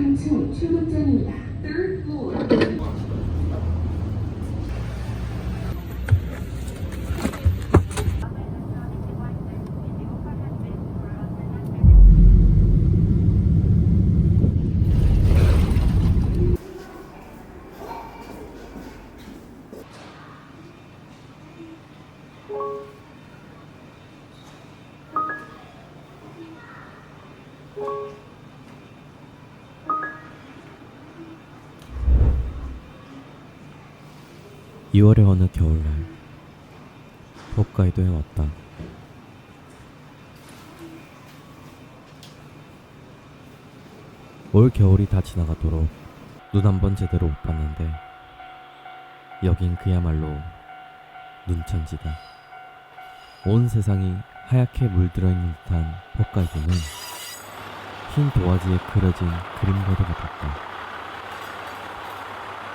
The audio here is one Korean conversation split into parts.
3층 출입장입니다. Third floor. 2월의 어느 겨울날 홋카이도에 왔다. 올 겨울이 다 지나가도록 눈 한 번 제대로 못 봤는데 여긴 그야말로 눈천지다. 온 세상이 하얗게 물들어 있는 듯한 홋카이도는 흰 도화지에 그려진 그림자도 같았다.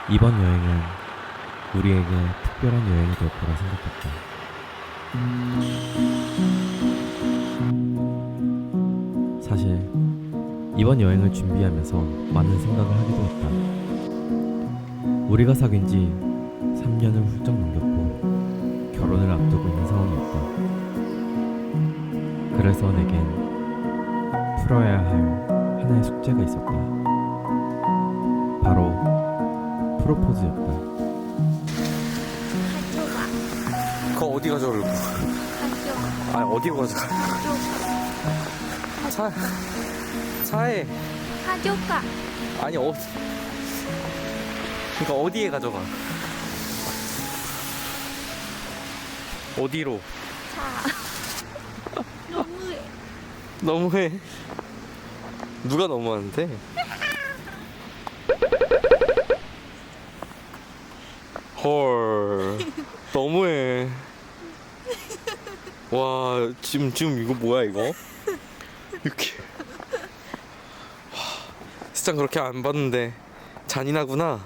이번 여행은 우리에게 특별한 여행이 될 거라 생각했다. 사실 이번 여행을 준비하면서 많은 생각을 하기도 했다. 우리가 사귄 지 3년을 훌쩍 넘겼고 결혼을 앞두고 있는 상황이었다. 그래서 내겐 풀어야 할 하나의 숙제가 있었다. 바로 프로포즈였다. 그거 어디 가져오려고? 가져가. 아 어디로 가져가? 차 차에 가져가. 아니 어디 그러니까 어디에 가져가? 어디로? 자. 너무해. 너무해. 누가 너무하는데? 헐. 너무해. 와, 지금, 지금 이거 뭐야, 이거? 이렇게. 하, 스장 그렇게 안 봤는데 잔인하구나.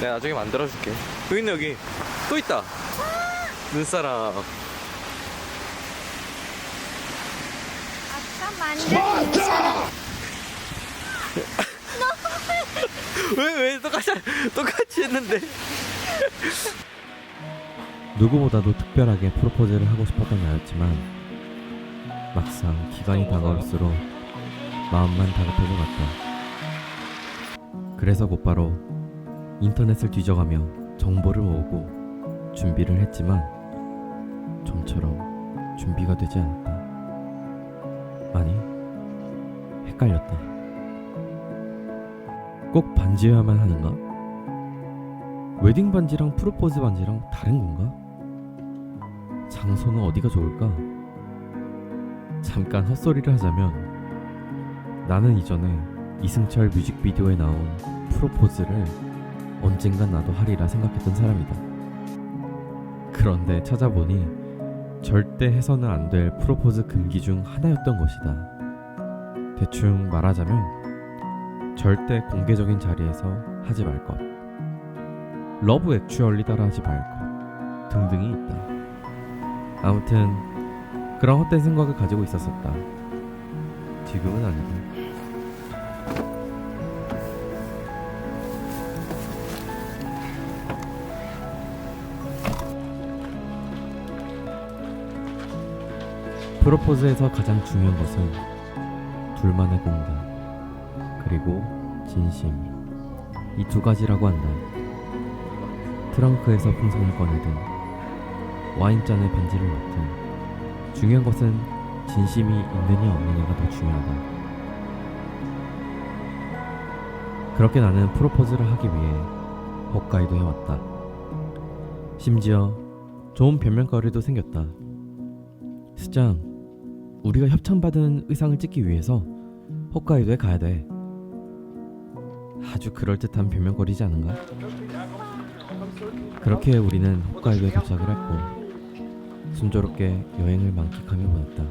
내가 나중에 만들어줄게. 여기 있네, 여기. 또 있다. 눈사람. 아까 만든 사람. 왜, 왜 똑같이, 똑같이 했는데? 누구보다도 특별하게 프로포즈를 하고 싶었던 나였지만 막상 기간이 다가올수록 마음만 다급해져 갔다. 그래서 곧바로 인터넷을 뒤져가며 정보를 모으고 준비를 했지만 좀처럼 준비가 되지 않았다. 아니, 헷갈렸다. 꼭 반지여야만 하는가? 웨딩 반지랑 프로포즈 반지랑 다른 건가? 장소는 어디가 좋을까? 잠깐 헛소리를 하자면 나는 이전에 이승철 뮤직비디오에 나온 프로포즈를 언젠간 나도 하리라 생각했던 사람이다. 그런데 찾아보니 절대 해서는 안 될 프로포즈 금기 중 하나였던 것이다. 대충 말하자면 절대 공개적인 자리에서 하지 말 것. 러브 액츄얼리 따라 하지 말 것. 등등이 있다. 아무튼 그런 헛된 생각을 가지고 있었었다. 지금은 아니다. 프로포즈에서 가장 중요한 것은 둘만의 공간 그리고 진심 이 두 가지라고 한다. 트렁크에서 풍선을 꺼내든 와인잔에 반지를 넣든 중요한 것은 진심이 있느냐 없느냐가 더 중요하다. 그렇게 나는 프로포즈를 하기 위해 홋카이도에 왔다. 심지어 좋은 변명거리도 생겼다. 스장, 우리가 협찬받은 의상을 찍기 위해서 홋카이도에 가야 돼. 아주 그럴듯한 변명거리지 않은가? 그렇게 우리는 홋카이도에 도착을 했고 순조롭게 여행을 만끽하며 보냈다.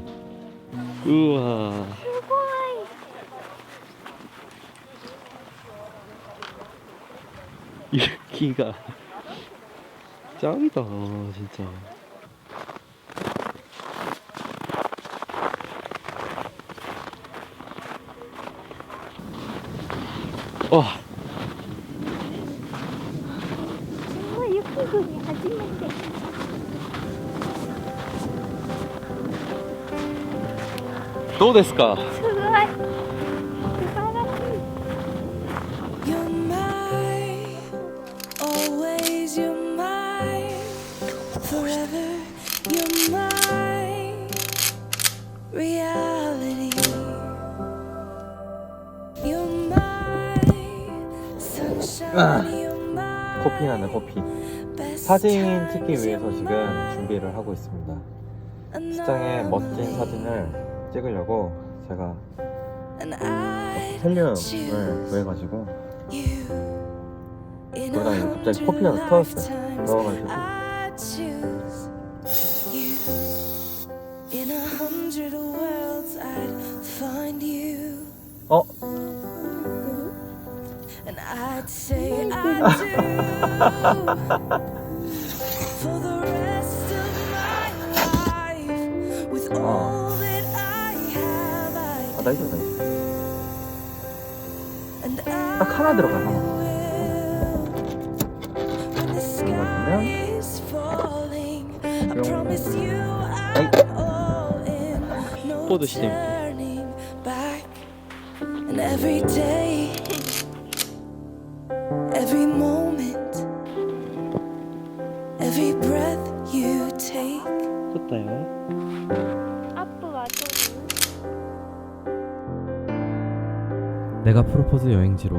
우와. 유키가 짱이다 진짜. 와 ふうに初めて。どうですか？すごい。素晴らしい。ああ、コピーなんだ、コピー。 사진 찍기 위해서 지금 준비를 하고 있습니다. 시장에 멋진 사진을 찍으려고 제가 헬륨을 구해가지고 그러다가 이거 갑자기 코피가 터졌어요. 넣어가지고. 어? あ大丈夫大丈夫あカナダかな And every day 아빠 와줘. 내가 프로포즈 여행지로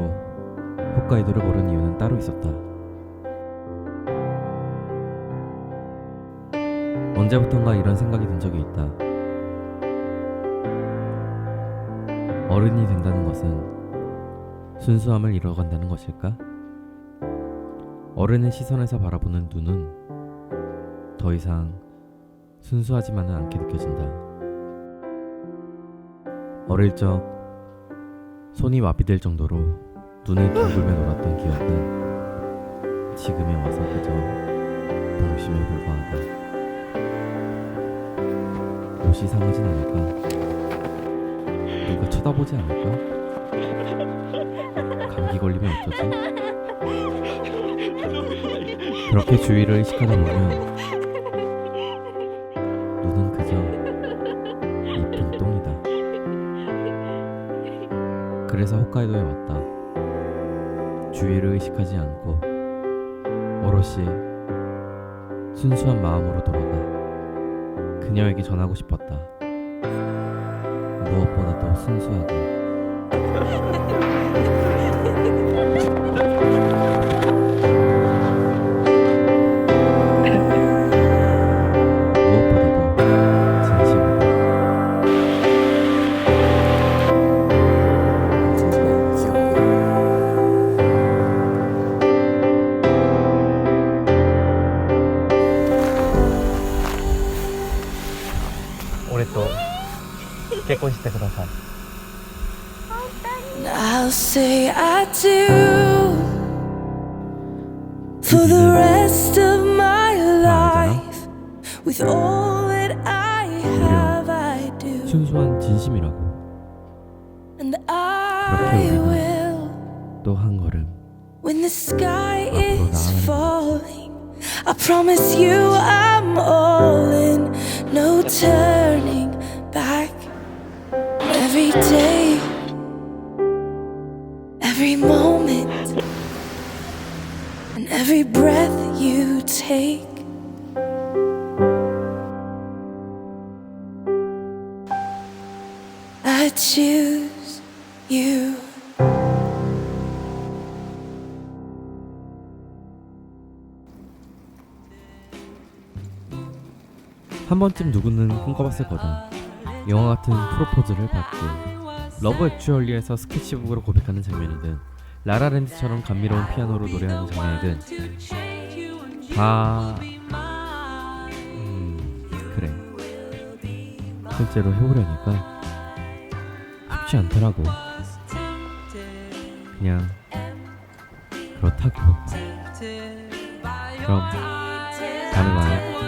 홋카이도를 고른 이유는 따로 있었다. 언제부턴가 이런 생각이 든 적이 있다. 어른이 된다는 것은 순수함을 잃어간다는 것일까? 어른의 시선에서 바라보는 눈은 더 이상 순수하지만은 않게 느껴진다. 어릴 적 손이 마비될 정도로 눈을 둥글며 놀았던 기억은 지금에 와서 그저 동심에 불과하다. 옷이 상하진 않을까? 누가 쳐다보지 않을까? 감기 걸리면 어쩌지? 그렇게 주위를 의식하다 보면 그래서 홋카이도에 왔다. 주위를 의식하지 않고 오롯이 순수한 마음으로 돌아가 그녀에게 전하고 싶었다. 무엇보다도 순수하고 올해 또結婚してください And I'll say I do for the rest of my life. With all that I have, I do. 순수한 진심이라고 And I 우리는 will 또 한 걸음 when the sky 앞으로 is 나아가는 falling. I promise you I'm all in, no turning back. Every day, every moment, and every breath you take. I choose you. 한 번쯤 누구는 꿈꿔봤을 거다. 영화 같은 프로포즈를 받고 러브 액츄얼리에서 스케치북으로 고백하는 장면이든 라라랜드처럼 감미로운 피아노로 노래하는 장면이든 다 음, 그래 실제로 해보려니까 쉽지 않더라고. 그냥 그렇다고. 그럼 가는 거야.